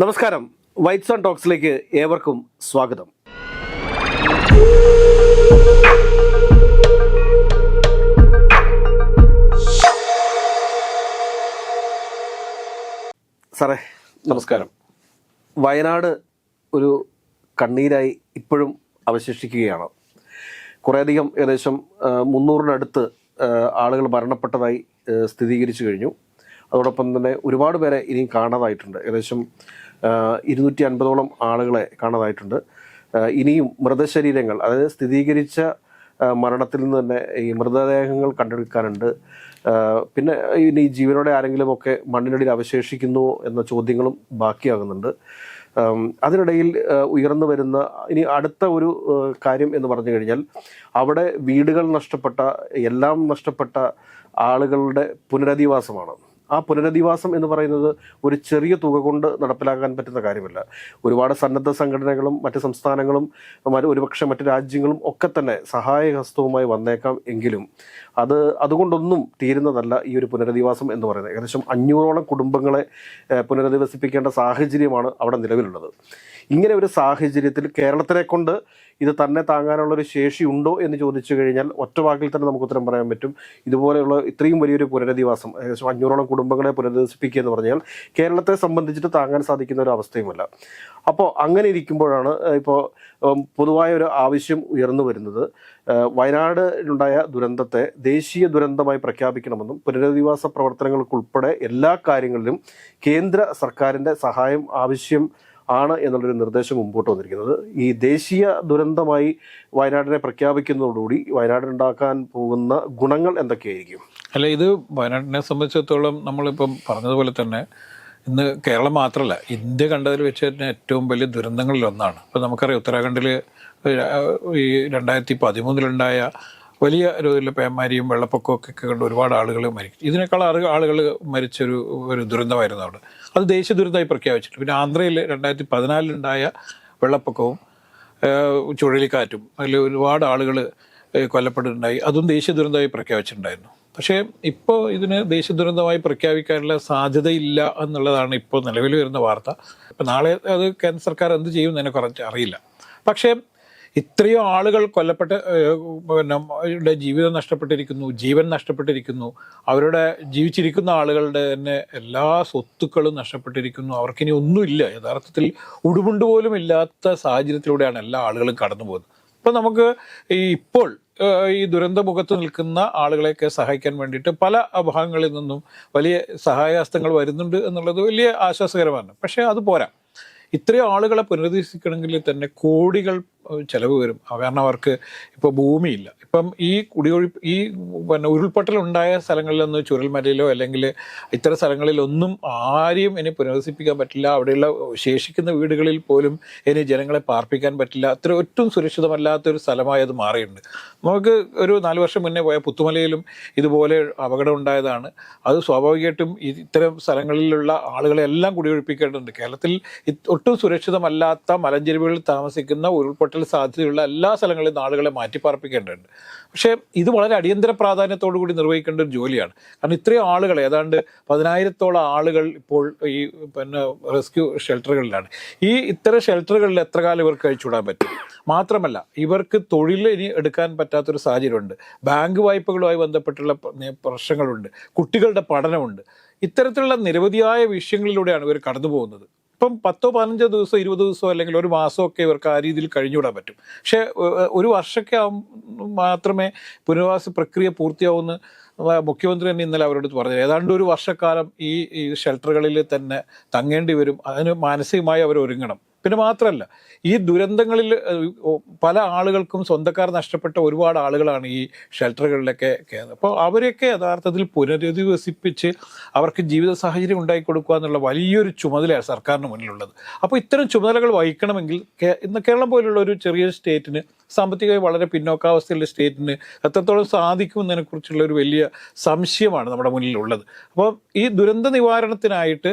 നമസ്കാരം. Whites on ടോക്സിലേക്ക് ഏവർക്കും സ്വാഗതം. സാറേ നമസ്കാരം. വയനാട് ഒരു കണ്ണീരായി ഇപ്പോഴും അവശേഷിക്കുകയാണ്. കുറേയധികം ഏകദേശം മുന്നൂറിനടുത്ത് ആളുകൾ മരണപ്പെട്ടതായി സ്ഥിരീകരിച്ചു കഴിഞ്ഞു. അതോടൊപ്പം തന്നെ ഒരുപാട് പേരെ ഇനിയും കാണാതായിട്ടുണ്ട്. ഏകദേശം ഇരുന്നൂറ്റി അൻപതോളം ആളുകളെ കാണാതായിട്ടുണ്ട്. ഇനിയും മൃതശരീരങ്ങൾ അതായത് സ്ഥിരീകരിച്ച മരണത്തിൽ നിന്ന് തന്നെ ഈ മൃതദേഹങ്ങൾ കണ്ടെടുക്കാനുണ്ട്. പിന്നെ ഇനി ജീവനോടെ ആരെങ്കിലുമൊക്കെ മണ്ണിനടിയിൽ അവശേഷിക്കുന്നു എന്ന ചോദ്യങ്ങളും ബാക്കിയാകുന്നുണ്ട്. അതിനിടയിൽ ഉയർന്നു വരുന്ന ഇനി അടുത്ത ഒരു കാര്യം എന്ന് പറഞ്ഞു കഴിഞ്ഞാൽ അവിടെ വീടുകൾ നഷ്ടപ്പെട്ട എല്ലാം നഷ്ടപ്പെട്ട ആളുകളുടെ പുനരധിവാസമാണ്. ആ പുനരധിവാസം എന്ന് പറയുന്നത് ഒരു ചെറിയ തുക കൊണ്ട് നടപ്പിലാക്കാൻ പറ്റുന്ന കാര്യമല്ല. ഒരുപാട് സന്നദ്ധ സംഘടനകളും മറ്റ് സംസ്ഥാനങ്ങളും ഒരുപക്ഷെ മറ്റ് രാജ്യങ്ങളും ഒക്കെ തന്നെ സഹായഹസ്തവുമായി വന്നേക്കാം എങ്കിലും അത് അതുകൊണ്ടൊന്നും തീരുന്നതല്ല ഈ ഒരു പുനരധിവാസം എന്ന് പറയുന്നത്. ഏകദേശം അഞ്ഞൂറോളം കുടുംബങ്ങളെ പുനരധിവസിപ്പിക്കേണ്ട സാഹചര്യമാണ് അവിടെ നിലവിലുള്ളത്. ഇങ്ങനെ ഒരു സാഹചര്യത്തിൽ കേരളത്തിനെ കൊണ്ട് ഇത് തന്നെ താങ്ങാനുള്ള ഒരു ശേഷി ഉണ്ടോ എന്ന് ചോദിച്ചു കഴിഞ്ഞാൽ ഒറ്റ വാക്കിൽ തന്നെ നമുക്ക് ഉത്തരം പറയാൻ പറ്റും. ഇതുപോലെയുള്ള ഇത്രയും വലിയൊരു പുനരധിവാസം ഏകദേശം അഞ്ഞൂറോളം കുടുംബങ്ങളെ പുനരധിവസിപ്പിക്കുക എന്ന് പറഞ്ഞാൽ കേരളത്തെ സംബന്ധിച്ചിട്ട് താങ്ങാൻ സാധിക്കുന്ന ഒരു അവസ്ഥയുമല്ല. അപ്പോൾ അങ്ങനെ ഇരിക്കുമ്പോഴാണ് ഇപ്പോൾ പൊതുവായ ഒരു ആവശ്യം ഉയർന്നു വരുന്നത്. വയനാടിലുണ്ടായ ദുരന്തത്തെ ദേശീയ ദുരന്തമായി പ്രഖ്യാപിക്കണമെന്നും പുനരധിവാസ പ്രവർത്തനങ്ങൾക്കുൾപ്പെടെ എല്ലാ കാര്യങ്ങളിലും കേന്ദ്ര സർക്കാരിന്റെ സഹായം ആവശ്യം ആണ് എന്നുള്ളൊരു നിർദ്ദേശം മുമ്പോട്ട് വന്നിരിക്കുന്നത്. ഈ ദേശീയ ദുരന്തമായി വയനാടിനെ പ്രഖ്യാപിക്കുന്നതോടുകൂടി വയനാടിനുണ്ടാക്കാൻ പോകുന്ന ഗുണങ്ങൾ എന്തൊക്കെയായിരിക്കും? അല്ല ഇത് വയനാടിനെ സംബന്ധിച്ചിടത്തോളം നമ്മളിപ്പം പറഞ്ഞതുപോലെ തന്നെ ഇന്ന് കേരളം മാത്രമല്ല ഇന്ത്യ കണ്ടതിൽ വെച്ച് തന്നെ ഏറ്റവും വലിയ ദുരന്തങ്ങളിൽ ഒന്നാണ്. ഇപ്പം നമുക്കറിയാം ഉത്തരാഖണ്ഡിൽ ഈ രണ്ടായിരത്തി പതിമൂന്നിലുണ്ടായ വലിയ രീതിയിലുള്ള പേമാരിയും വെള്ളപ്പൊക്കമൊക്കെ കണ്ട് ഒരുപാട് ആളുകൾ മരിച്ചു ഇതിനേക്കാൾ ആറ് ആളുകൾ മരിച്ചൊരു ഒരു ദുരന്തമായിരുന്നു അവിടെ. അത് ദേശീയ ദുരന്തമായി പ്രഖ്യാപിച്ചിട്ടുണ്ട്. പിന്നെ ആന്ധ്രയിൽ രണ്ടായിരത്തി പതിനാലിലുണ്ടായ വെള്ളപ്പൊക്കവും ചുഴലിക്കാറ്റും അതിൽ ഒരുപാട് ആളുകൾ കൊല്ലപ്പെട്ടിട്ടുണ്ടായി. അതും ദേശീയ ദുരന്തമായി പ്രഖ്യാപിച്ചിട്ടുണ്ടായിരുന്നു. പക്ഷേ ഇപ്പോൾ ഇതിന് ദേശീയ ദുരന്തമായി പ്രഖ്യാപിക്കാനുള്ള സാധ്യതയില്ല എന്നുള്ളതാണ് ഇപ്പോൾ നിലവിൽ വരുന്ന വാർത്ത. ഇപ്പം നാളെ അത് കേന്ദ്ര സർക്കാർ എന്ത് ചെയ്യും എന്ന് കുറച്ച് അറിയില്ല. പക്ഷേ ഇത്രയും ആളുകൾ കൊല്ലപ്പെട്ട് പിന്നെ അവരുടെ ജീവിതം നഷ്ടപ്പെട്ടിരിക്കുന്നു ജീവൻ നഷ്ടപ്പെട്ടിരിക്കുന്നു അവരുടെ ജീവിച്ചിരിക്കുന്ന ആളുകളുടെ തന്നെ എല്ലാ സ്വത്തുക്കളും നഷ്ടപ്പെട്ടിരിക്കുന്നു. അവർക്കിനി ഒന്നുമില്ല. യഥാർത്ഥത്തിൽ ഉടുമുണ്ട് പോലും ഇല്ലാത്ത സാഹചര്യത്തിലൂടെയാണ് എല്ലാ ആളുകളും കടന്നു പോകുന്നത്. അപ്പം നമുക്ക് ഈ ഇപ്പോൾ ഈ ദുരന്തമുഖത്ത് നിൽക്കുന്ന ആളുകളെയൊക്കെ സഹായിക്കാൻ വേണ്ടിയിട്ട് പല ഭാഗങ്ങളിൽ നിന്നും വലിയ സഹായഹസ്തങ്ങൾ വരുന്നുണ്ട് എന്നുള്ളത് വലിയ ആശ്വാസകരമാണ്. പക്ഷേ അത് പോരാ. ഇത്രയും ആളുകളെ പുനരധിവസിക്കണമെങ്കിൽ തന്നെ കോടികൾ ചെലവ് വരും. കാരണം അവർക്ക് ഇപ്പോൾ ഭൂമിയില്ല. ഇപ്പം ഈ കുടിയൊഴി ഈ പിന്നെ ഉരുൾപൊട്ടലുണ്ടായ സ്ഥലങ്ങളിലൊന്നും ചുരൽമലയിലോ അല്ലെങ്കിൽ ഇത്തരം സ്ഥലങ്ങളിലൊന്നും ആരെയും ഇനി പുനരധിപ്പിക്കാൻ പറ്റില്ല. അവിടെയുള്ള ശേഷിക്കുന്ന വീടുകളിൽ പോലും ഇനി ജനങ്ങളെ പാർപ്പിക്കാൻ പറ്റില്ല. അത്ര ഒട്ടും സുരക്ഷിതമല്ലാത്തൊരു സ്ഥലമായി അത് മാറിയിട്ടുണ്ട്. നമുക്ക് ഒരു നാല് വർഷം മുന്നേ പോയ പുത്തുമലയിലും ഇതുപോലെ അപകടം ഉണ്ടായതാണ്. അത് സ്വാഭാവികമായിട്ടും ഇത്തരം സ്ഥലങ്ങളിലുള്ള ആളുകളെ എല്ലാം കുടിയൊഴിപ്പിക്കേണ്ടതുണ്ട്. കേരളത്തിൽ ഒട്ടും സുരക്ഷിതമല്ലാത്ത മലഞ്ചെരുവുകളിൽ താമസിക്കുന്ന ഉരുൾപൊട്ടൽ സാധ്യതയുള്ള എല്ലാ സ്ഥലങ്ങളിലും ആളുകളെ മാറ്റിപ്പാർപ്പിക്കേണ്ടതുണ്ട്. പക്ഷേ ഇത് വളരെ അടിയന്തര പ്രാധാന്യത്തോടു കൂടി നിർവഹിക്കേണ്ട ഒരു ജോലിയാണ്. കാരണം ഇത്രയും ആളുകൾ ഏതാണ്ട് പതിനായിരത്തോളം ആളുകൾ ഇപ്പോൾ ഈ പിന്നെ റെസ്ക്യൂ ഷെൽട്ടറുകളിലാണ്. ഈ ഇത്തരം ഷെൽട്ടറുകളിൽ എത്ര കാലം ഇവർക്ക് കഴിച്ചുവിടാൻ പറ്റും? മാത്രമല്ല ഇവർക്ക് തൊഴിൽ ഇനി എടുക്കാൻ പറ്റാത്തൊരു സാഹചര്യമുണ്ട്. ബാങ്ക് വായ്പകളുമായി ബന്ധപ്പെട്ടുള്ള പ്രശ്നങ്ങളുണ്ട്. കുട്ടികളുടെ പഠനമുണ്ട്. ഇത്തരത്തിലുള്ള നിരവധിയായ വിഷയങ്ങളിലൂടെയാണ് ഇവർ കടന്നു പോകുന്നത് ഇപ്പം പത്തോ പതിനഞ്ചോ ദിവസം ഇരുപത് ദിവസമോ അല്ലെങ്കിൽ ഒരു മാസമൊക്കെ ഇവർക്ക് ആ രീതിയിൽ കഴിഞ്ഞുവിടാൻ പറ്റും. പക്ഷേ ഒരു വർഷമൊക്കെ മാത്രമേ പുനർവാസ പ്രക്രിയ പൂർത്തിയാവുമെന്ന് മുഖ്യമന്ത്രി തന്നെ ഇന്നലെ അവരോട് പറഞ്ഞു ഏതാണ്ട് ഒരു വർഷക്കാലം ഈ ഈ ഷെൽട്ടറുകളിൽ തന്നെ തങ്ങേണ്ടി വരും. അതിന് മാനസികമായി അവർ ഒരുങ്ങണം. പിന്നെ മാത്രമല്ല ഈ ദുരന്തങ്ങളിൽ പല ആളുകൾക്കും സ്വന്തക്കാർ നഷ്ടപ്പെട്ട ഒരുപാട് ആളുകളാണ് ഈ ഷെൽട്ടറുകളിലൊക്കെ കയറുന്നത്. അപ്പോൾ അവരെയൊക്കെ യഥാർത്ഥത്തിൽ പുനരധിവസിപ്പിച്ച് അവർക്ക് ജീവിത സാഹചര്യം ഉണ്ടാക്കി കൊടുക്കുക എന്നുള്ള വലിയൊരു ചുമതലയാണ് സർക്കാരിന് മുന്നിലുള്ളത്. അപ്പോൾ ഇത്തരം ചുമതലകൾ വഹിക്കണമെങ്കിൽ ഇന്ന് കേരളം പോലുള്ള ഒരു ചെറിയ സ്റ്റേറ്റിന് സാമ്പത്തികമായി വളരെ പിന്നോക്കാവസ്ഥയുള്ള സ്റ്റേറ്റിന് എത്രത്തോളം സാധിക്കുമെന്നതിനെക്കുറിച്ചുള്ള ഒരു വലിയ സംശയമാണ് നമ്മുടെ മുന്നിലുള്ളത്. അപ്പോൾ ഈ ദുരന്ത നിവാരണത്തിനായിട്ട്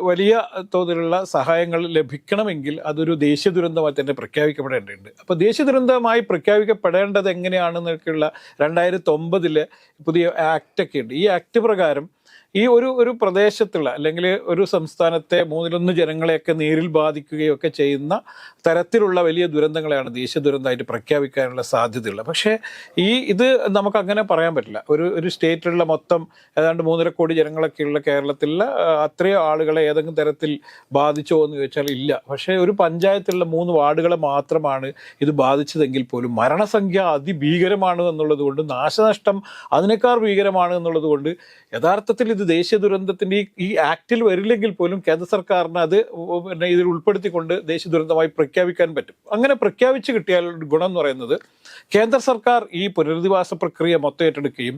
വലിയ തോതിലുള്ള സഹായങ്ങൾ ലഭിക്കണമെങ്കിൽ അതൊരു ദേശീയ ദുരന്തമായി തന്നെ പ്രഖ്യാപിക്കപ്പെടേണ്ടതുണ്ട്. അപ്പോൾ ദേശീയ ദുരന്തമായി പ്രഖ്യാപിക്കപ്പെടേണ്ടത് എങ്ങനെയാണെന്നൊക്കെയുള്ള രണ്ടായിരത്തി ഒമ്പതിലെ പുതിയ ആക്റ്റൊക്കെ ഉണ്ട് ഈ ആക്ട് പ്രകാരം ഈ ഒരു ഒരു പ്രദേശത്തുള്ള അല്ലെങ്കിൽ ഒരു സംസ്ഥാനത്തെ മൂന്നിലൊന്ന് ജനങ്ങളെയൊക്കെ നേരിൽ ബാധിക്കുകയൊക്കെ ചെയ്യുന്ന തരത്തിലുള്ള വലിയ ദുരന്തങ്ങളെയാണ് ദേശീയ ദുരന്തമായിട്ട് പ്രഖ്യാപിക്കാനുള്ള സാധ്യതയുള്ളത് പക്ഷേ ഈ ഇത് നമുക്ക് അങ്ങനെ പറയാൻ പറ്റില്ല. ഒരു ഒരു സ്റ്റേറ്റിലുള്ള മൊത്തം ഏതാണ്ട് മൂന്നര കോടി ജനങ്ങളൊക്കെയുള്ള കേരളത്തിലുള്ള ആ, അത്രയും ആളുകളെ ഏതെങ്കിലും തരത്തിൽ ബാധിച്ചോ എന്ന് ചോദിച്ചാൽ ഇല്ല. പക്ഷേ ഒരു പഞ്ചായത്തിലുള്ള മൂന്ന് വാർഡുകളെ മാത്രമാണ് ഇത് ബാധിച്ചതെങ്കിൽ പോലും മരണസംഖ്യ അതിഭീകരമാണ് എന്നുള്ളത് കൊണ്ട് നാശനഷ്ടം അതിനേക്കാൾ ഭീകരമാണ് എന്നുള്ളത് കൊണ്ട് യഥാർത്ഥത്തിൽ ഇത് ദേശീയ ദുരന്തത്തിന്റെ ഈ ആക്റ്റിൽ വരില്ലെങ്കിൽ പോലും കേന്ദ്ര സർക്കാരിന് അത് പിന്നെ ഇതിൽ ഉൾപ്പെടുത്തിക്കൊണ്ട് ദേശീയ ദുരന്തമായി പ്രഖ്യാപിക്കാൻ പറ്റും. അങ്ങനെ പ്രഖ്യാപിച്ച് കിട്ടിയാൽ ഗുണം എന്ന് പറയുന്നത് കേന്ദ്ര സർക്കാർ ഈ പുനരധിവാസ പ്രക്രിയ മൊത്തം ഏറ്റെടുക്കുകയും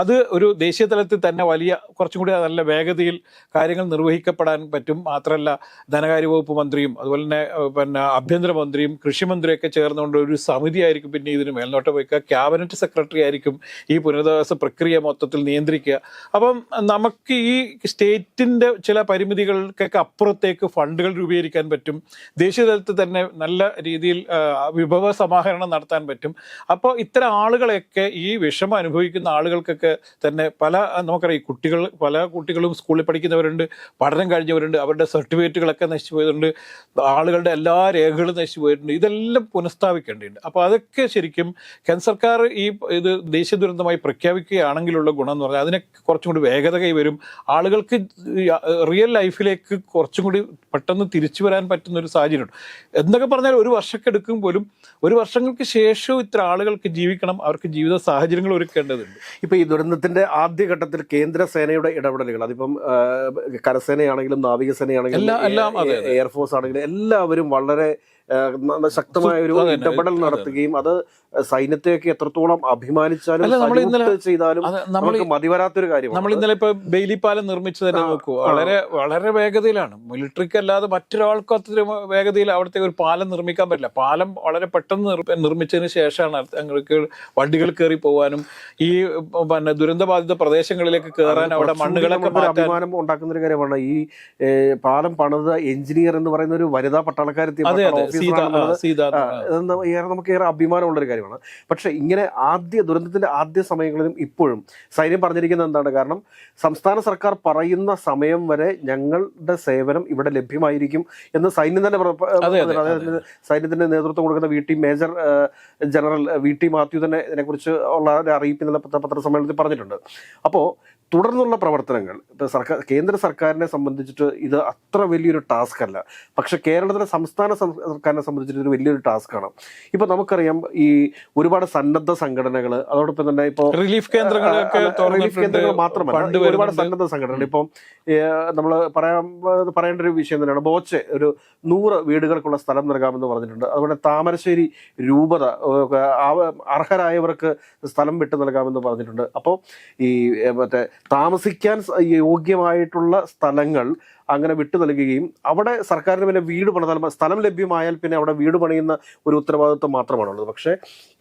അത് ഒരു ദേശീയ തലത്തിൽ തന്നെ വലിയ കുറച്ചും കൂടി നല്ല വേഗതയിൽ കാര്യങ്ങൾ നിർവഹിക്കപ്പെടാൻ പറ്റും. മാത്രമല്ല ധനകാര്യ വകുപ്പ് മന്ത്രിയും അതുപോലെ തന്നെ പിന്നെ ആഭ്യന്തരമന്ത്രിയും കൃഷിമന്ത്രിയൊക്കെ ചേർന്നുകൊണ്ട് ഒരു സമിതി ആയിരിക്കും പിന്നെ ഇതിന് മേൽനോട്ടം വയ്ക്കുക. ക്യാബിനറ്റ് സെക്രട്ടറി ആയിരിക്കും ഈ പുനരധിവാസ പ്രക്രിയ മൊത്തത്തിൽ നിയന്ത്രിക്കുക. അപ്പം നമുക്ക് ഈ സ്റ്റേറ്റിന്റെ ചില പരിമിതികൾക്കൊക്കെ അപ്പുറത്തേക്ക് ഫണ്ടുകൾ രൂപീകരിക്കാൻ പറ്റും. ദേശീയ തലത്തിൽ തന്നെ നല്ല രീതിയിൽ വിഭവ സമാഹരണം നടത്താൻ പറ്റും. അപ്പോൾ ഇത്തരം ആളുകളെയൊക്കെ ഈ വിഷമം അനുഭവിക്കുന്ന ആളുകൾക്കൊക്കെ തന്നെ പല നമുക്കറിയാം കുട്ടികൾ പല കുട്ടികളും സ്കൂളിൽ പഠിക്കുന്നവരുണ്ട് പഠനം കഴിഞ്ഞവരുണ്ട് അവരുടെ സർട്ടിഫിക്കറ്റുകളൊക്കെ നശിച്ചു പോയതുണ്ട് ആളുകളുടെ എല്ലാ രേഖകളും നശിച്ചു പോയിട്ടുണ്ട് ഇതെല്ലാം പുനഃസ്ഥാപിക്കേണ്ടതുണ്ട്. അപ്പോൾ അതൊക്കെ ശരിക്കും കേന്ദ്ര സർക്കാർ ഈ ഇത് ദേശീയ ദുരന്തമായി പ്രഖ്യാപിക്കുകയാണെങ്കിലുള്ള ഗുണം എന്ന് പറഞ്ഞാൽ അതിനെ കുറച്ചും കൂടി വേഗത കൈവരും. ആളുകൾക്ക് റിയൽ ലൈഫിലേക്ക് കുറച്ചും കൂടി പെട്ടെന്ന് തിരിച്ചു വരാൻ പറ്റുന്ന ഒരു സാഹചര്യമുണ്ട്. എന്തൊക്കെ പറഞ്ഞാൽ ഒരു വർഷമൊക്കെ എടുക്കും പോലും ഒരു വർഷങ്ങൾക്ക് ശേഷവും ഇത്ര ആളുകൾക്ക് ജീവിക്കണം അവർക്ക് ജീവിത സാഹചര്യങ്ങൾ ഒരുക്കേണ്ടതുണ്ട്. ഇപ്പൊ ഈ ദുരന്തത്തിന്റെ ആദ്യഘട്ടത്തിൽ കേന്ദ്ര സേനയുടെ ഇടപെടലുകൾ അതിപ്പം കരസേനയാണെങ്കിലും നാവികസേനയാണെങ്കിലും എയർഫോഴ്സ് ആണെങ്കിലും എല്ലാവരും വളരെ ശക്തമായ ഒരു ഇടപെടൽ. നടത്തുകയും അത് സൈന്യത്തെയൊക്കെ എത്രത്തോളം അഭിമാനിച്ചാലും ചെയ്താലും മതിവരാത്തൊരു കാര്യം നമുക്ക് മതിവരാത്തൊരു നമ്മൾ ഇന്നലെ ഇപ്പൊ ബെയിലി പാലം നിർമ്മിച്ചു തന്നെ നോക്കൂ. വളരെ വളരെ വേഗതയിലാണ്. മിലിറ്ററിക്ക് അല്ലാതെ മറ്റൊരാൾക്കും അത്ര വേഗതയിൽ അവിടുത്തെ ഒരു പാലം നിർമ്മിക്കാൻ പറ്റില്ല. പാലം വളരെ പെട്ടെന്ന് നിർ- നിർമ്മിച്ചതിന് ശേഷമാണ് ഞങ്ങൾക്ക് വണ്ടികൾ കയറി പോകാനും ഈ പിന്നെ ദുരന്തബാധിത പ്രദേശങ്ങളിലേക്ക് കയറാൻ അവിടെ മണ്ണുകളൊക്കെ അഭിമാനം ഉണ്ടാക്കുന്ന ഒരു കാര്യമാണ് ഈ പാലം പണിത എഞ്ചിനീയർ എന്ന് പറയുന്ന ഒരു വനിതാ പട്ടാളക്കാരെത്തി സീത ഏറെ നമുക്ക് ഏറെ അഭിമാനമുള്ള ഒരു കാര്യമാണ്. പക്ഷേ ഇങ്ങനെ ആദ്യ ദുരന്തത്തിന്റെ ആദ്യ സമയങ്ങളിലും ഇപ്പോഴും സൈന്യം പറഞ്ഞിരിക്കുന്നത് എന്താണ് കാരണം സംസ്ഥാന സർക്കാർ പറയുന്ന സമയം വരെ ഞങ്ങളുടെ സേവനം ഇവിടെ ലഭ്യമായിരിക്കും എന്ന് സൈന്യം തന്നെ സൈന്യത്തിന്റെ നേതൃത്വം കൊടുക്കുന്ന V T major general V T Mathew തന്നെ ഇതിനെക്കുറിച്ച് ഉള്ള ഒരു അറിയിപ്പ് ഇന്നലെ പത്ര പത്രസമ്മേളനത്തിൽ പറഞ്ഞിട്ടുണ്ട്. അപ്പോൾ തുടർന്നുള്ള പ്രവർത്തനങ്ങൾ. ഇപ്പോൾ സർക്കാർ കേന്ദ്ര സർക്കാരിനെ സംബന്ധിച്ചിട്ട് ഇത് അത്ര വലിയൊരു ടാസ്ക് അല്ല. പക്ഷെ കേരളത്തിലെ സംസ്ഥാന സർക്കാരിനെ സംബന്ധിച്ചിട്ട് ഇത് വലിയൊരു ടാസ്ക്കാണ് ഇപ്പോൾ നമുക്കറിയാം ഈ ഒരുപാട് സന്നദ്ധ സംഘടനകൾ അതോടൊപ്പം തന്നെ ഇപ്പോൾ റിലീഫ് കേന്ദ്രങ്ങൾ റിലീഫ് കേന്ദ്രങ്ങൾ മാത്രമല്ല ഒരുപാട് സന്നദ്ധ സംഘടനകൾ ഇപ്പം നമ്മൾ പറയാൻ പറയേണ്ട ഒരു വിഷയം തന്നെയാണ്. ബോച്ചെ ഒരു നൂറ് വീടുകൾക്കുള്ള സ്ഥലം നൽകാമെന്ന് പറഞ്ഞിട്ടുണ്ട്. അതുപോലെ താമരശ്ശേരി രൂപത അർഹരായവർക്ക് സ്ഥലം വിട്ടു നൽകാമെന്ന് പറഞ്ഞിട്ടുണ്ട്. അപ്പോൾ ഈ മറ്റേ താമസിക്കാൻ യോഗ്യമായിട്ടുള്ള സ്ഥലങ്ങൾ അങ്ങനെ വിട്ടു നൽകുകയും അവിടെ സർക്കാരിന് പിന്നെ വീട് പണിതാൽ സ്ഥലം ലഭ്യമായാൽ പിന്നെ അവിടെ വീട് പണിയുന്ന ഒരു ഉത്തരവാദിത്വം മാത്രമാണുള്ളത്. പക്ഷേ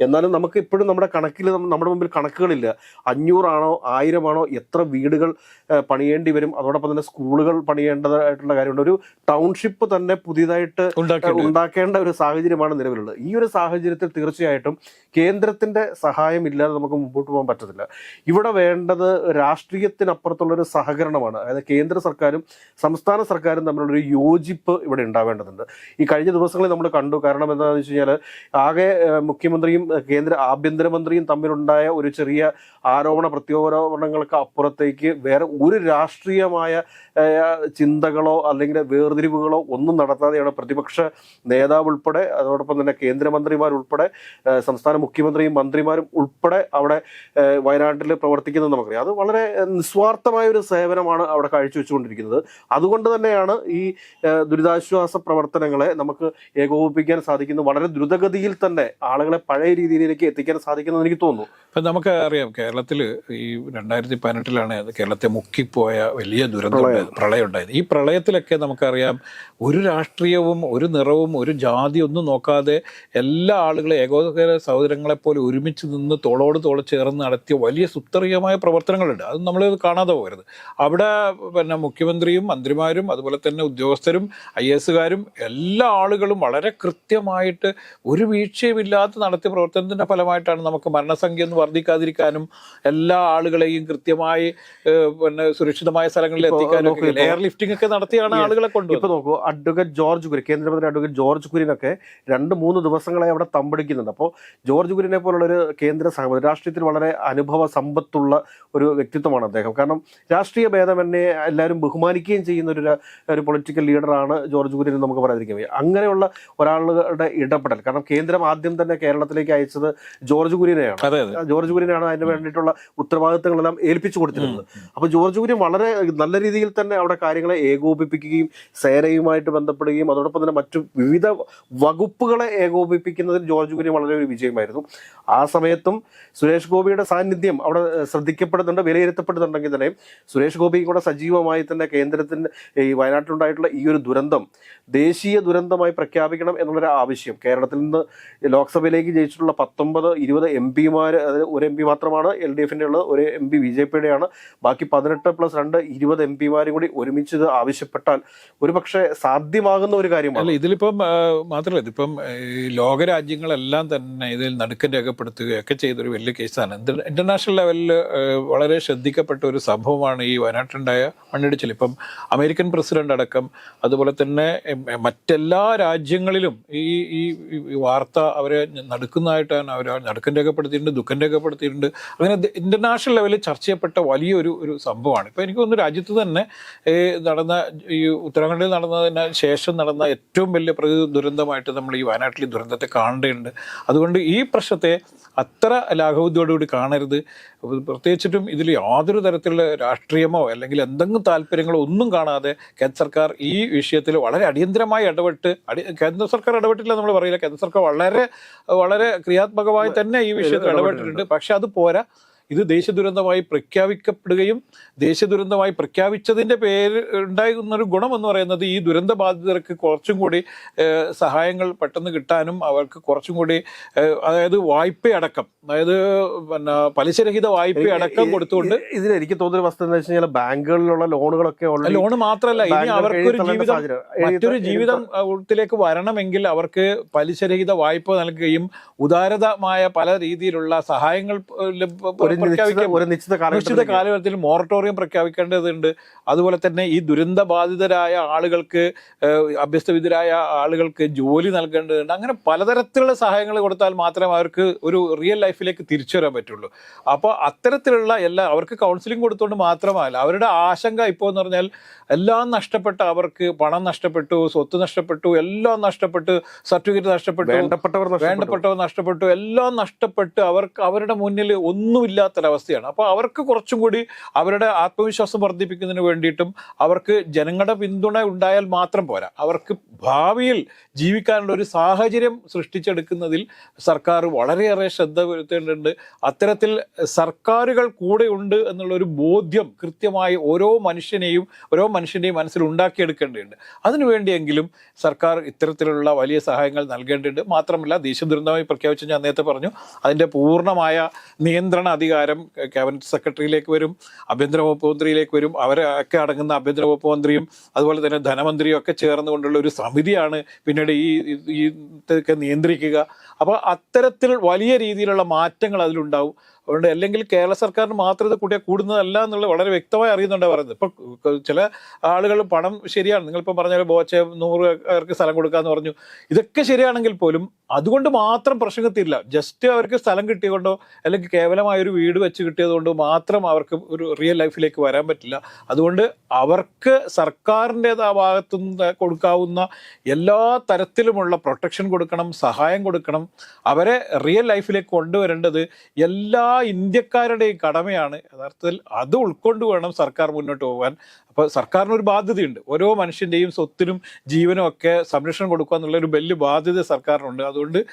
എന്നാലും നമുക്ക് ഇപ്പോഴും നമ്മുടെ കണക്കിൽ നമ്മുടെ മുമ്പിൽ കണക്കുകളില്ല. അഞ്ഞൂറാണോ ആയിരമാണോ എത്ര വീടുകൾ പണിയേണ്ടി വരും അതോടൊപ്പം തന്നെ സ്കൂളുകൾ പണിയേണ്ടതായിട്ടുള്ള കാര്യമുണ്ട്. ഒരു ടൗൺഷിപ്പ് തന്നെ പുതിയതായിട്ട് ഉണ്ടാക്കേണ്ട ഒരു സാഹചര്യമാണ് നിലവിലുള്ളത്. ഈ ഒരു സാഹചര്യത്തിൽ തീർച്ചയായിട്ടും കേന്ദ്രത്തിന്റെ സഹായം ഇല്ലാതെ നമുക്ക് മുമ്പോട്ട് പോകാൻ പറ്റത്തില്ല. ഇവിടെ വേണ്ടത് രാഷ്ട്രീയത്തിനപ്പുറത്തുള്ള ഒരു സഹകരണമാണ്. അതായത് കേന്ദ്ര സർക്കാരും സംസ്ഥാന സർക്കാരും തമ്മിലുള്ളൊരു യോജിപ്പ് ഇവിടെ ഉണ്ടാവേണ്ടതുണ്ട്. ഈ കഴിഞ്ഞ ദിവസങ്ങളിൽ നമ്മൾ കണ്ടു. കാരണം എന്താണെന്ന് വെച്ച് കഴിഞ്ഞാൽ ആകെ മുഖ്യമന്ത്രിയും കേന്ദ്ര ആഭ്യന്തരമന്ത്രിയും തമ്മിലുണ്ടായ ഒരു ചെറിയ ആരോപണ പ്രത്യാരോപണങ്ങൾക്ക് അപ്പുറത്തേക്ക് വേറെ ഒരു രാഷ്ട്രീയമായ ചിന്തകളോ അല്ലെങ്കിൽ വേർതിരിവുകളോ ഒന്നും നടത്താതെയാണ് പ്രതിപക്ഷ നേതാവ് ഉൾപ്പെടെ അതോടൊപ്പം തന്നെ കേന്ദ്രമന്ത്രിമാരുൾപ്പെടെ സംസ്ഥാന മുഖ്യമന്ത്രിയും മന്ത്രിമാരും ഉൾപ്പെടെ അവിടെ വയനാട്ടിൽ പ്രവർത്തിക്കുന്നത് നമുക്കറിയാം. അത് വളരെ നിസ്വാർത്ഥമായ ഒരു സേവനമാണ് അവിടെ കാഴ്ചവെച്ചുകൊണ്ടിരിക്കുന്നത്. അതുകൊണ്ട് തന്നെയാണ് ഈ ദുരിതാശ്വാസ പ്രവർത്തനങ്ങളെ നമുക്ക് ഏകോപിപ്പിക്കാൻ സാധിക്കുന്നത് വളരെ ദ്രുതഗതിയിൽ തന്നെ ആളുകളെ പഴയ രീതിയിലേക്ക് എത്തിക്കാൻ സാധിക്കുന്നത് എനിക്ക് തോന്നുന്നു. ഇപ്പം നമുക്ക് അറിയാം കേരളത്തിൽ ഈ രണ്ടായിരത്തി പതിനെട്ടിലാണ് കേരളത്തെ മുക്കിപ്പോയ വലിയ ദുരന്തം പ്രളയം. ഉണ്ടായത് ഈ പ്രളയത്തിലൊക്കെ നമുക്കറിയാം ഒരു രാഷ്ട്രീയവും ഒരു നിറവും ഒരു ജാതി ഒന്നും നോക്കാതെ എല്ലാ ആളുകളും ഏകോദര സഹോദരങ്ങളെ പോലെ ഒരുമിച്ച് നിന്ന് തോളോട് തോൾ ചേർന്ന് നടത്തിയ വലിയ സുത്തറിയമായ പ്രവർത്തനങ്ങളുണ്ട്. അത് നമ്മൾ കാണാതെ പോകരുത്. അവിടെ പിന്നെ മുഖ്യമന്ത്രിയും മന്ത്രിമാരും മന്ത്രിമാരും അതുപോലെ തന്നെ ഉദ്യോഗസ്ഥരും ഐ എസുകാരും എല്ലാ ആളുകളും വളരെ കൃത്യമായിട്ട് ഒരു വീഴ്ചയുമില്ലാത്ത നടത്തിയ പ്രവർത്തനത്തിന്റെ ഫലമായിട്ടാണ് നമുക്ക് മരണസംഖ്യ ഒന്ന് വർദ്ധിക്കാതിരിക്കാനും എല്ലാ ആളുകളെയും കൃത്യമായി പിന്നെ സുരക്ഷിതമായ സ്ഥലങ്ങളിൽ എത്തിക്കാനും എയർ ലിഫ്റ്റിംഗ് ഒക്കെ നടത്തിയാണ് ആളുകളെ കൊണ്ട് ഇപ്പൊ നോക്കൂ അഡ്വക്കേറ്റ് ജോർജ് കുരി കേന്ദ്രമന്ത്രി അഡ്വക്കേറ്റ് ജോർജ് കുരിനൊക്കെ രണ്ട് മൂന്ന് ദിവസങ്ങളായി അവിടെ തമ്പടിക്കുന്നുണ്ട്. അപ്പോൾ ജോർജ് കുരിനെ പോലുള്ള ഒരു കേന്ദ്ര സഹമന്ത്രി രാഷ്ട്രീയത്തിൽ വളരെ അനുഭവ സമ്പത്തുള്ള ഒരു വ്യക്തിത്വമാണ് അദ്ദേഹം. കാരണം രാഷ്ട്രീയ ഭേദം എന്നെ എല്ലാവരും ബഹുമാനിക്കുകയും ചെയ്യുന്ന ഒരു ഒരു പൊളിറ്റിക്കൽ ലീഡറാണ് ജോർജ് കുര്യൻ എന്ന് നമുക്ക് പറയാതിരിക്കാൻ വയ്യ അങ്ങനെയുള്ള ഒരാളുടെ ഇടപെടൽ കാരണം കേന്ദ്രം ആദ്യം തന്നെ കേരളത്തിലേക്ക് അയച്ചത് ജോർജ് കുര്യനെയാണ്. ജോർജ് കുര്യനാണ് അതിന് വേണ്ടിയിട്ടുള്ള ഉത്തരവാദിത്തങ്ങളെല്ലാം ഏൽപ്പിച്ചു കൊടുത്തിരുന്നത്. അപ്പോൾ ജോർജ് കുര്യൻ വളരെ നല്ല രീതിയിൽ തന്നെ അവിടെ കാര്യങ്ങളെ ഏകോപിപ്പിക്കുകയും സേനയുമായിട്ട് ബന്ധപ്പെടുകയും അതോടൊപ്പം തന്നെ മറ്റു വിവിധ വകുപ്പുകളെ ഏകോപിപ്പിക്കുന്നതിൽ ജോർജ് കുര്യൻ വളരെ ഒരു വിജയമായിരുന്നു. ആ സമയത്തും സുരേഷ് ഗോപിയുടെ സാന്നിധ്യം അവിടെ ശ്രദ്ധിക്കപ്പെടുന്നുണ്ട് വിലയിരുത്തപ്പെടുന്നുണ്ടെങ്കിൽ തന്നെ സുരേഷ് ഗോപി കൂടെ സജീവമായി തന്നെ കേന്ദ്രത്തിന്റെ ഈ വയനാട്ടിലുണ്ടായിട്ടുള്ള ഈ ഒരു ദുരന്തം ദേശീയ ദുരന്തമായി പ്രഖ്യാപിക്കണം എന്നുള്ളൊരു ആവശ്യം. കേരളത്തിൽ നിന്ന് ലോക്സഭയിലേക്ക് ജയിച്ചിട്ടുള്ള പത്തൊമ്പത് ഇരുപത് എം പിമാർ അതായത് ഒരു എം പി മാത്രമാണ് എൽ ഡി എഫിന്റെ ഉള്ളത് ഒരു എം പി ബി ജെ പിയുടെയാണ്. ബാക്കി പതിനെട്ട് പ്ലസ് രണ്ട് ഇരുപത് എം പിമാരും കൂടി ഒരുമിച്ച് ഇത് ആവശ്യപ്പെട്ടാൽ ഒരുപക്ഷെ സാധ്യമാകുന്ന ഒരു കാര്യമാണ്. ഇതിലിപ്പം മാത്രമല്ല ഇതിപ്പം ലോകരാജ്യങ്ങളെല്ലാം തന്നെ ഇതിൽ നടുക്കം രേഖപ്പെടുത്തുകയൊക്കെ ചെയ്തൊരു വലിയ കേസാണ്. ഇന്റർ- ഇന്റർനാഷണൽ ലെവലിൽ വളരെ ശ്രദ്ധിക്കപ്പെട്ട ഒരു സംഭവമാണ് ഈ വയനാട്ടിലുണ്ടായ മണ്ണിടിച്ചിൽ ഇപ്പം അമേരിക്കൻ പ്രസിഡന്റ് അടക്കം അതുപോലെ തന്നെ മറ്റെല്ലാ രാജ്യങ്ങളിലും ഈ ഈ വാർത്ത അവരെ നടുക്കുന്നതായിട്ടാണ് അവർ നടുക്കം രേഖപ്പെടുത്തിയിട്ടുണ്ട് ദുഃഖം രേഖപ്പെടുത്തിയിട്ടുണ്ട്. അങ്ങനെ ഇന്റർനാഷണൽ ലെവലിൽ ചർച്ച ചെയ്യപ്പെട്ട വലിയൊരു ഒരു സംഭവമാണ്. ഇപ്പൊ എനിക്ക് തോന്നുന്നു രാജ്യത്ത് തന്നെ നടന്ന ഈ ഉത്തരാഖണ്ഡിൽ നടന്നതിന് ശേഷം നടന്ന ഏറ്റവും വലിയ പ്രകൃതി ദുരന്തമായിട്ട് നമ്മൾ ഈ വയനാട്ടിലെ ദുരന്തത്തെ കാണേണ്ടതുണ്ട്. അതുകൊണ്ട് ഈ പ്രശ്നത്തെ അത്ര ലാഘവത്തോടുകൂടി കാണരുത്. പ്രത്യേകിച്ചിട്ടും ഇതിൽ യാതൊരു തരത്തിലുള്ള രാഷ്ട്രീയമോ അല്ലെങ്കിൽ എന്തെങ്കിലും താല്പര്യങ്ങളോ ഒന്നും കാണാതെ കേന്ദ്ര സർക്കാർ ഈ വിഷയത്തിൽ വളരെ അടിയന്തരമായി ഇടപെട്ട് അടി കേന്ദ്ര സർക്കാർ ഇടപെട്ടില്ല നമ്മൾ പറയില്ല. കേന്ദ്ര സർക്കാർ വളരെ വളരെ ക്രിയാത്മകമായി തന്നെ ഈ വിഷയത്തിൽ ഇടപെട്ടിട്ടുണ്ട്. പക്ഷെ അത് പോരാ. ഇത് ദേശീയ ദുരന്തമായി പ്രഖ്യാപിക്കപ്പെടുകയും ദേശീയ ദുരന്തമായി പ്രഖ്യാപിച്ചതിന്റെ പേര് ഉണ്ടായിരുന്നൊരു ഗുണമെന്ന് ഗുണം എന്ന് പറയുന്നത് ഈ ദുരന്ത ബാധിതർക്ക് കുറച്ചും കൂടി സഹായങ്ങൾ പെട്ടെന്ന് കിട്ടാനും അവർക്ക് കുറച്ചും കൂടി അതായത് വായ്പയടക്കം അതായത് പിന്നെ പലിശരഹിത വായ്പയടക്കം കൊടുത്തുകൊണ്ട് ഇതിൽ എനിക്ക് തോന്നുന്ന വസ്തുത എന്ന് വെച്ച് കഴിഞ്ഞാൽ ബാങ്കുകളിലുള്ള ലോണുകളൊക്കെ ഉള്ള ലോണ് മാത്രമല്ല ഇനി അവർക്കൊരു ജീവിതം മറ്റൊരു ത- ജീവിതം ത്തിലേക്ക് വരണമെങ്കിൽ അവർക്ക് പലിശരഹിത വായ്പ നൽകുകയും ഉദാരതമായ പല രീതിയിലുള്ള സഹായങ്ങൾ ഒരു നിശ്ചിത കാലഘട്ടത്തിൽ മൊറട്ടോറിയം പ്രഖ്യാപിക്കേണ്ടതുണ്ട്. അതുപോലെ തന്നെ ഈ ദുരന്ത ബാധിതരായ ആളുകൾക്ക് അഭ്യസ്തവിധരായ ആളുകൾക്ക് ജോലി നൽകേണ്ടതുണ്ട്. അങ്ങനെ പലതരത്തിലുള്ള സഹായങ്ങൾ കൊടുത്താൽ മാത്രമേ അവർക്ക് ഒരു റിയൽ ലൈഫിലേക്ക് തിരിച്ചു വരാൻ പറ്റുള്ളൂ. അപ്പോൾ അത്തരത്തിലുള്ള എല്ലാ അവർക്ക് കൗൺസിലിംഗ് കൊടുത്തുകൊണ്ട് മാത്രമല്ല അവരുടെ ആശങ്ക ഇപ്പോൾ എന്ന് പറഞ്ഞാൽ എല്ലാം നഷ്ടപ്പെട്ട അവർക്ക് പണം നഷ്ടപ്പെട്ടു സ്വത്ത് നഷ്ടപ്പെട്ടു എല്ലാം നഷ്ടപ്പെട്ടു സർട്ടിഫിക്കറ്റ് നഷ്ടപ്പെട്ടു വേണ്ടപ്പെട്ടവർ നഷ്ടപ്പെട്ടു. എല്ലാം നഷ്ടപ്പെട്ട് അവർക്ക് അവരുടെ മുന്നിൽ ഒന്നുമില്ലാത്തൊരവസ്ഥയാണ് അപ്പോൾ അവർക്ക് കുറച്ചും കൂടി അവരുടെ ആത്മവിശ്വാസം വർദ്ധിപ്പിക്കുന്നതിന് വേണ്ടിയിട്ടും അവർക്ക് ജനങ്ങളുടെ പിന്തുണ ഉണ്ടായാൽ മാത്രം പോരാ. അവർക്ക് ഭാവിയിൽ ജീവിക്കാനുള്ള ഒരു സാഹചര്യം സൃഷ്ടിച്ചെടുക്കുന്നതിൽ സർക്കാർ വളരെയേറെ ശ്രദ്ധ വരുത്തേണ്ടതുണ്ട് അത്തരത്തിൽ സർക്കാരുകൾ കൂടെയുണ്ട് എന്നുള്ള ഒരു ബോധ്യം കൃത്യമായി ഓരോ മനുഷ്യനെയും ഓരോ മനുഷ്യന്റെയും മനസ്സിൽ ഉണ്ടാക്കിയെടുക്കേണ്ടതുണ്ട്. അതിനുവേണ്ടിയെങ്കിലും സർക്കാർ ഇത്തരത്തിലുള്ള വലിയ സഹായങ്ങൾ നൽകേണ്ടതുണ്ട്. മാത്രമല്ല ദേശീയ ദുരന്തമായി പ്രഖ്യാപിച്ച ഞാൻ നേരത്തെ പറഞ്ഞു അതിന്റെ പൂർണമായ നിയന്ത്രണ അധികാരം ക്യാബിനറ്റ് സെക്രട്ടറിയിലേക്ക് വരും ആഭ്യന്തര വകുപ്പ് മന്ത്രിയിലേക്ക് വരും അവരൊക്കെ അടങ്ങുന്ന ആഭ്യന്തര വകുപ്പ് മന്ത്രിയും അതുപോലെ തന്നെ ധനമന്ത്രിയും ഒക്കെ ചേർന്നുകൊണ്ടുള്ള ഒരു സമിതിയാണ് പിന്നീട് ഈ- ഈ ഇതൊക്കെ നിയന്ത്രിക്കുക. അപ്പോൾ അത്തരത്തിൽ വലിയ രീതിയിലുള്ള മാറ്റങ്ങൾ അതിലുണ്ടാവും. അതുകൊണ്ട് അല്ലെങ്കിൽ കേരള സർക്കാരിന് മാത്രം ഇത് കൂട്ടിയാൽ കൂടുന്നതല്ല എന്നുള്ളത് വളരെ വ്യക്തമായി അറിയുന്നുണ്ട് പറയുന്നത്. ഇപ്പൊ ചില ആളുകൾ പണം ശരിയാണ്. നിങ്ങളിപ്പോൾ പറഞ്ഞ ബോച്ച നൂറ് പേർക്ക് സ്ഥലം കൊടുക്കാന്ന് പറഞ്ഞു. ഇതൊക്കെ ശരിയാണെങ്കിൽ പോലും അതുകൊണ്ട് മാത്രം പ്രശ്നം തീരില്ല ജസ്റ്റ് അവർക്ക് സ്ഥലം കിട്ടിയതുകൊണ്ടോ അല്ലെങ്കിൽ കേവലമായ ഒരു വീട് വെച്ച് കിട്ടിയതുകൊണ്ടോ മാത്രം അവർക്ക് ഒരു റിയൽ ലൈഫിലേക്ക് വരാൻ പറ്റില്ല. അതുകൊണ്ട് അവർക്ക് സർക്കാരിന്റെ ഭാഗത്തു നിന്ന് കൊടുക്കാവുന്ന എല്ലാ തരത്തിലുമുള്ള പ്രൊട്ടക്ഷൻ കൊടുക്കണം സഹായം കൊടുക്കണം. അവരെ റിയൽ ലൈഫിലേക്ക് കൊണ്ടുവരേണ്ടത് എല്ലാ ഇന്ത്യക്കാരുടെയും കടമയാണ്. യഥാർത്ഥത്തിൽ അത് ഉൾക്കൊണ്ട് വേണം സർക്കാർ മുന്നോട്ട് പോകാൻ. അപ്പോൾ സർക്കാരിന് ഒരു ബാധ്യതയുണ്ട്. ഓരോ മനുഷ്യന്റെയും സ്വത്തിനും ജീവനും ഒക്കെ സംരക്ഷണം കൊടുക്കുക എന്നുള്ള ഒരു വലിയ ബാധ്യത സർക്കാരിനുണ്ട്. അതുകൊണ്ട്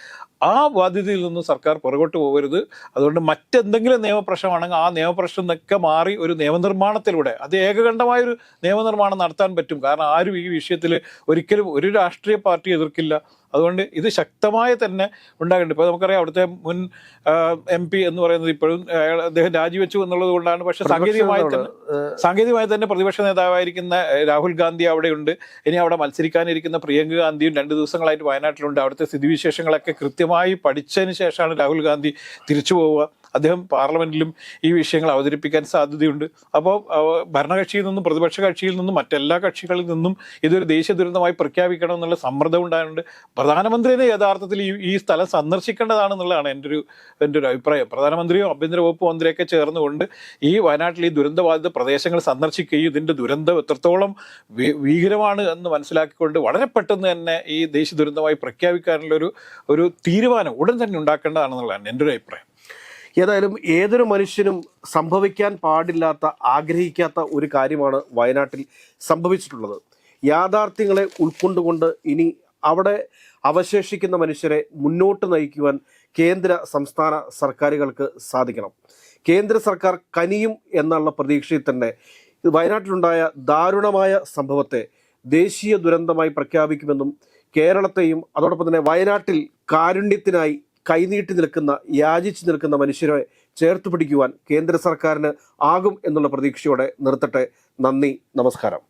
ആ ബാധ്യതയിൽ നിന്നും സർക്കാർ പുറകോട്ട് പോകരുത്. അതുകൊണ്ട് മറ്റെന്തെങ്കിലും നിയമപ്രശ്നമാണെങ്കിൽ ആ നിയമപ്രശ്നം എന്നൊക്കെ മാറി ഒരു നിയമനിർമ്മാണത്തിലൂടെ അത് ഏകകണ്ഠമായ ഒരു നിയമനിർമ്മാണം നടത്താൻ പറ്റും. കാരണം ആരും ഈ വിഷയത്തിൽ ഒരിക്കലും ഒരു രാഷ്ട്രീയ പാർട്ടി എതിർക്കില്ല. അതുകൊണ്ട് ഇത് ശക്തമായി തന്നെ ഉണ്ടാകുന്നുണ്ട് ഇപ്പോൾ നമുക്കറിയാം അവിടുത്തെ മുൻ എം പി എന്ന് പറയുന്നത് ഇപ്പോഴും അയാൾ അദ്ദേഹം രാജിവെച്ചു എന്നുള്ളത് കൊണ്ടാണ്. പക്ഷേ സാങ്കേതികമായി തന്നെ സാങ്കേതികമായി തന്നെ പ്രതിപക്ഷ നേതാവായിരിക്കുന്ന രാഹുൽ ഗാന്ധി അവിടെയുണ്ട്. ഇനി അവിടെ മത്സരിക്കാനിരിക്കുന്ന പ്രിയങ്ക ഗാന്ധിയും രണ്ട് ദിവസങ്ങളായിട്ട് വയനാട്ടിലുണ്ട്. അവിടുത്തെ സ്ഥിതിവിശേഷങ്ങളൊക്കെ കൃത്യമായി പഠിച്ചതിന് ശേഷമാണ് രാഹുൽ ഗാന്ധി തിരിച്ചു പോവുക. അദ്ദേഹം പാർലമെന്റിലും ഈ വിഷയങ്ങൾ അവതരിപ്പിക്കാൻ സാധ്യതയുണ്ട്. അപ്പോൾ ഭരണകക്ഷിയിൽ നിന്നും പ്രതിപക്ഷ കക്ഷിയിൽ നിന്നും മറ്റെല്ലാ കക്ഷികളിൽ നിന്നും ഇതൊരു ദേശീയ ദുരന്തമായി പ്രഖ്യാപിക്കണം എന്നുള്ള സമ്മർദ്ദം ഉണ്ടായിട്ടുണ്ട്. പ്രധാനമന്ത്രിനെ യഥാർത്ഥത്തിൽ ഈ ഈ സ്ഥലം സന്ദർശിക്കേണ്ടതാണെന്നുള്ളതാണ് എന്റെ ഒരു എന്റെ ഒരു അഭിപ്രായം. പ്രധാനമന്ത്രിയും ആഭ്യന്തര വകുപ്പ് മന്ത്രിയൊക്കെ ചേർന്നുകൊണ്ട് ഈ വയനാട്ടിൽ ഈ ദുരന്തബാധിത പ്രദേശങ്ങൾ സന്ദർശിക്കുകയും ഇതിന്റെ ദുരന്തം എത്രത്തോളം ഭീകരമാണ് എന്ന് മനസ്സിലാക്കിക്കൊണ്ട് വളരെ പെട്ടെന്ന് തന്നെ ഈ ദേശീയ ദുരന്തമായി പ്രഖ്യാപിക്കാനുള്ള ഒരു ഒരു തീരുമാനം ഉടൻ തന്നെ ഉണ്ടാക്കേണ്ടതാണെന്നുള്ളതാണ് എന്റെ ഒരു അഭിപ്രായം. ഏതായാലും ഏതൊരു മനുഷ്യനും സംഭവിക്കാൻ പാടില്ലാത്ത ആഗ്രഹിക്കാത്ത ഒരു കാര്യമാണ് വയനാട്ടിൽ സംഭവിച്ചിട്ടുള്ളത്. യാഥാർത്ഥ്യങ്ങളെ ഉൾക്കൊണ്ടുകൊണ്ട് ഇനി അവിടെ അവശേഷിക്കുന്ന മനുഷ്യരെ മുന്നോട്ട് നയിക്കുവാൻ കേന്ദ്ര സംസ്ഥാന സർക്കാരുകൾക്ക് സാധിക്കണം. കേന്ദ്ര സർക്കാർ കനിയും എന്നുള്ള പ്രതീക്ഷയിൽ തന്നെ വയനാട്ടിലുണ്ടായ ദാരുണമായ സംഭവത്തെ ദേശീയ ദുരന്തമായി പ്രഖ്യാപിക്കുമെന്നും കേരളത്തെയും അതോടൊപ്പം തന്നെ വയനാട്ടിൽ കാരുണ്യത്തിനായി കൈനീട്ടി നിൽക്കുന്ന യാചിച്ചു നിൽക്കുന്ന മനുഷ്യരെ ചേർത്ത് പിടിക്കുവാൻ കേന്ദ്ര സർക്കാരിന് ആകും എന്നുള്ള പ്രതീക്ഷയോടെ നിർത്തട്ടെ. നന്ദി നമസ്കാരം.